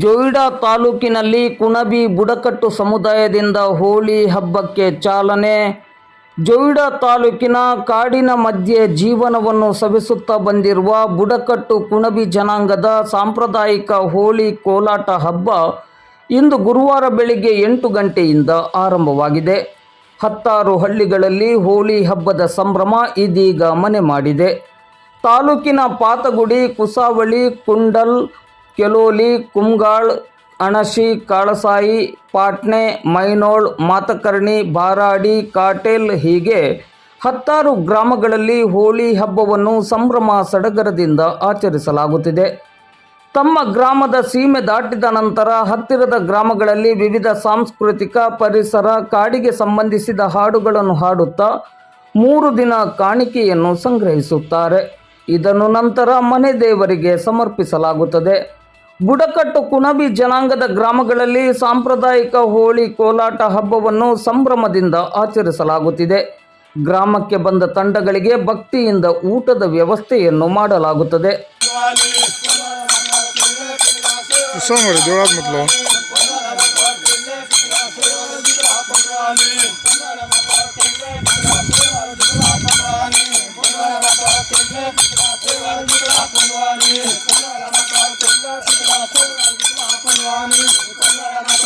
ಜೊಯ್ಡಾ ತಾಲೂಕಿನಲ್ಲಿ ಕುಣಬಿ ಬುಡಕಟ್ಟು ಸಮುದಾಯದಿಂದ ಹೋಳಿ ಹಬ್ಬಕ್ಕೆ ಚಾಲನೆ. ಜೋಯಿಡಾ ತಾಲೂಕಿನ ಕಾಡಿನ ಮಧ್ಯೆ ಜೀವನವನ್ನು ಸವಿಸುತ್ತಾ ಬಂದಿರುವ ಬುಡಕಟ್ಟು ಕುಣಬಿ ಜನಾಂಗದ ಸಾಂಪ್ರದಾಯಿಕ ಹೋಳಿ ಕೋಲಾಟ ಹಬ್ಬ ಇಂದು ಗುರುವಾರ ಬೆಳಿಗ್ಗೆ ಎಂಟು ಗಂಟೆಯಿಂದ ಆರಂಭವಾಗಿದೆ. ಹತ್ತಾರು ಹಳ್ಳಿಗಳಲ್ಲಿ ಹೋಳಿ ಹಬ್ಬದ ಸಂಭ್ರಮ ಇದೀಗ ಮನೆ ಮಾಡಿದೆ. ತಾಲೂಕಿನ ಪಾತಗುಡಿ, ಕುಸಾವಳಿ, ಕುಂಡಲ್ ಕೆಲೋಲಿ ಕುಮ್ಗಾಳ್ ಅಣಶಿ, ಕಾಳಸಾಯಿ, ಪಾಟ್ನೆ, ಮೈನೋಳ್, ಮಾತಕರ್ಣಿ, ಬಾರಾಡಿ, ಕಾಟೇಲ್ ಹೀಗೆ ಹತ್ತಾರು ಗ್ರಾಮಗಳಲ್ಲಿ ಹೋಳಿ ಹಬ್ಬವನ್ನು ಸಂಭ್ರಮ ಸಡಗರದಿಂದ ಆಚರಿಸಲಾಗುತ್ತಿದೆ. ತಮ್ಮ ಗ್ರಾಮದ ಸೀಮೆ ದಾಟಿದ ನಂತರ ಹತ್ತಿರದ ಗ್ರಾಮಗಳಲ್ಲಿ ವಿವಿಧ ಸಾಂಸ್ಕೃತಿಕ ಪರಿಸರ, ಕಾಡಿಗೆ ಸಂಬಂಧಿಸಿದ ಹಾಡುಗಳನ್ನು ಹಾಡುತ್ತಾ ಮೂರು ದಿನ ಕಾಣಿಕೆಯನ್ನು ಸಂಗ್ರಹಿಸುತ್ತಾರೆ. ಇದನ್ನು ನಂತರ ಮನೆ ದೇವರಿಗೆ ಸಮರ್ಪಿಸಲಾಗುತ್ತದೆ. ಬುಡಕಟ್ಟು ಕುಣಬಿ ಜನಾಂಗದ ಗ್ರಾಮಗಳಲ್ಲಿ ಸಾಂಪ್ರದಾಯಿಕ ಹೋಳಿ ಕೋಲಾಟ ಹಬ್ಬವನ್ನು ಸಂಭ್ರಮದಿಂದ ಆಚರಿಸಲಾಗುತ್ತಿದೆ. ಗ್ರಾಮಕ್ಕೆ ಬಂದ ತಂಡಗಳಿಗೆ ಭಕ್ತಿಯಿಂದ ಊಟದ ವ್ಯವಸ್ಥೆಯನ್ನು ಮಾಡಲಾಗುತ್ತದೆ.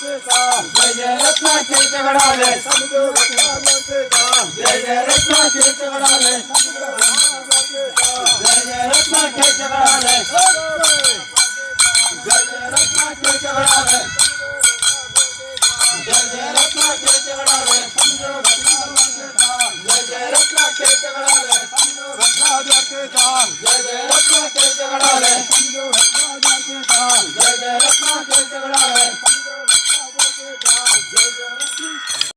जय रत्ना के झगड़ा ले जय जय रत्ना के झगड़ा ले जय जय रत्ना के झगड़ा ले जय जय रत्ना के झगड़ा ले जय जय रत्ना के झगड़ा ले जय जय रत्ना के झगड़ा ले जय जय रत्ना के झगड़ा ले जय जय